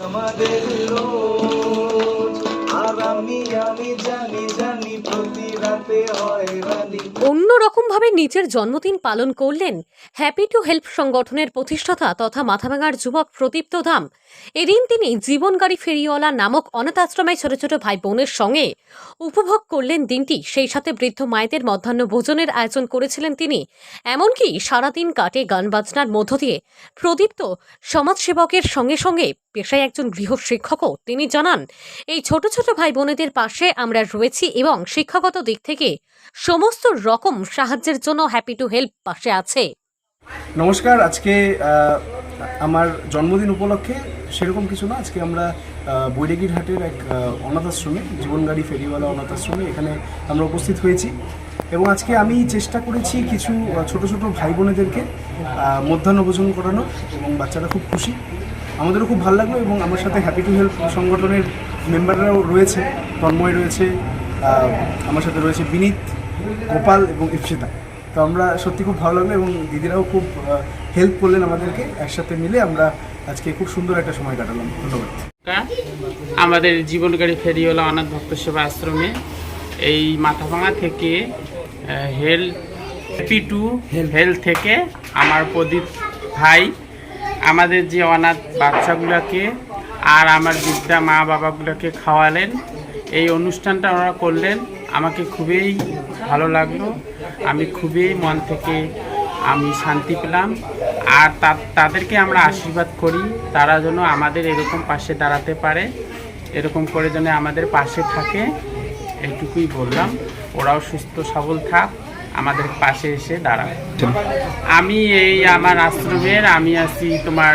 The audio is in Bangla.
আমাদের আর আমি আমি জানি জানি প্রতি রাতে হয় রানী অন্যরকম ভাবে নিজের জন্মদিন পালন করলেন হ্যাপি টু হেল্প সংগঠনের প্রতিষ্ঠাতা তথা মাথাভাঙার যুবক প্রদীপ্ত ধাম এদিন তিনি জীবনগাড়ি ফেরিওয়ালা নামক অনাথ আশ্রমে ছোট ছোট ভাই বোনের সঙ্গে উপভোগ করলেন দিনটি। সেই সাথে বৃদ্ধ মায়েদের মধ্যাহ্ন ভোজনের আয়োজন করেছিলেন তিনি। এমনকি সারাদিন কাটে গান বাজনার মধ্য দিয়ে প্রদীপ্ত সমাজসেবকের সঙ্গে সঙ্গে পেশায় একজন গৃহ শিক্ষকও তিনি জানান, এই ছোট ছোট ভাই বোনেদের পাশে আমরা রয়েছি এবং শিক্ষাগত দিক থেকে সমস্ত রকম সাহায্যের জন্য হ্যাপি টু হেল্প পাশে আছে। নমস্কার আজকে আমার জন্মদিন উপলক্ষে সেরকম কিছু না আজকে আমরা বৈরাগীর হাটের এক অনাথ আশ্রমে জীবনগাড়ি ফেরিওয়ালা অনাথ আশ্রমে এখানে আমরা উপস্থিত হয়েছি এবং আজকে আমি চেষ্টা করেছি কিছু ছোট ছোট ভাই বোনেদেরকে আহ, মধ্যাহ্ন ভোজন করানো এবং বাচ্চারা খুব খুশি। আমাদেরও খুব ভালো লাগল এবং আমার সাথে হ্যাপি টু হেল্প সংগঠনের মেম্বাররাও রয়েছে তন্ময় রয়েছে আমার সাথে রয়েছে বিনীত গোপাল এবং ইপসিতা। তো আমরা সত্যি খুব ভালো লাগল এবং দিদিরাও খুব হেল্প করলেন আমাদেরকে একসাথে মিলে আমরা আজকে খুব সুন্দর একটা সময় কাটালাম। ধন্যবাদ। আমাদের জীবনগাড়ি ফেরিওয়ালা অনাথ ভক্ত সেবা আশ্রমে। এই মাথাভাঙা থেকে হেলথ হ্যাপি টু হেলথ থেকে আমার প্রদীপ ভাই আমাদের যে অনাথ বাচ্চাগুলোকে আর আমার বৃদ্ধা মা বাবাগুলোকে খাওয়ালেন। এই অনুষ্ঠানটা ওরা করলেন। আমাকে খুবই ভালো লাগল। আমি খুবই মন থেকে আমি শান্তি পেলাম। আর তাদেরকে আমরা আশীর্বাদ করি। তারা যেন আমাদের এরকম পাশে দাঁড়াতে পারে। এরকম করে যেন আমাদের পাশে থাকে। এইটুকুই বললাম। ওরাও সুস্থ সবল থাক। আমাদের পাশে এসে দাঁড়াবে আমি এই আমার আশ্রমের আমি আছি তোমার